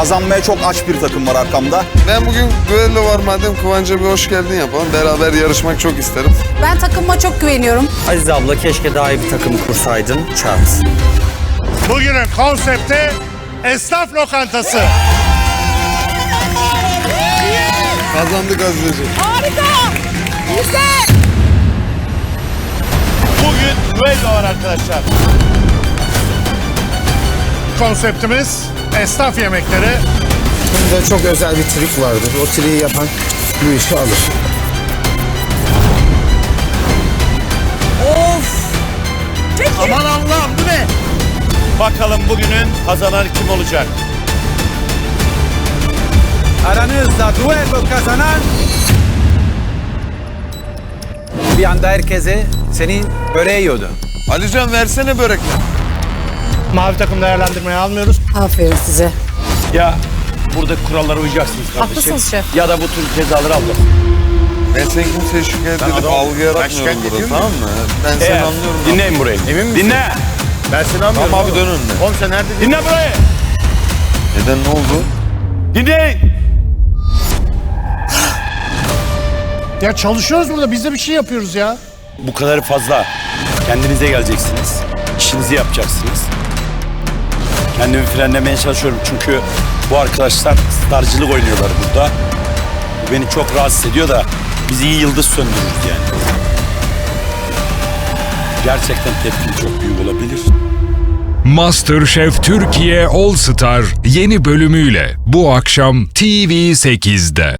Kazanmaya çok aç bir takım var arkamda. Ben bugün düello var madem Kıvanç'a bir hoş geldin yapalım. Beraber yarışmak çok isterim. Ben takımıma çok güveniyorum. Azize abla keşke daha iyi bir takım kursaydın. Çat. Bugünün konsepti esnaf lokantası. Kazandık Azizeciğim. Bugün düello var arkadaşlar. Konseptimiz esnaf yemekleri. Bunda çok özel bir trik vardır. O triği yapan bu işi alır. Aman Allah'ım bu ne? Bakalım bugünün kazananı kim olacak? Aranızda duello kazanan bir anda herkese senin böreği yiyordu. Alican versene börekler. Mavi takım değerlendirmeye almıyoruz. Aferin size. Ya burada kurallara uyacaksınız kardeşim. Haklısınız şef. Ya da bu tür cezaları alacağız. Ben seni kimseye şikayet edip adam- algı yaratmıyorum şikayet burada ediyorum. tamam mı? Ben seni Eğer- anlıyorum. Dinleyin burayı. Emin misin? Dinle. Ben seni anlıyorum. Tamam abi dön önüne. Oğlum sen nerede? Dinle burayı. Neden ne oldu? Dinleyin. Ya çalışıyoruz burada biz de bir şey yapıyoruz ya. Bu kadar fazla. Kendinize geleceksiniz. İşinizi yapacaksınız. Kendimi frenlemeye çalışıyorum çünkü bu arkadaşlar starcılık oynuyorlar burada. Bu beni çok rahatsız ediyor da biz iyi yıldız söndürürüz yani. Gerçekten tepkim çok büyük olabilir. MasterChef Türkiye All Star yeni bölümüyle bu akşam TV8'de.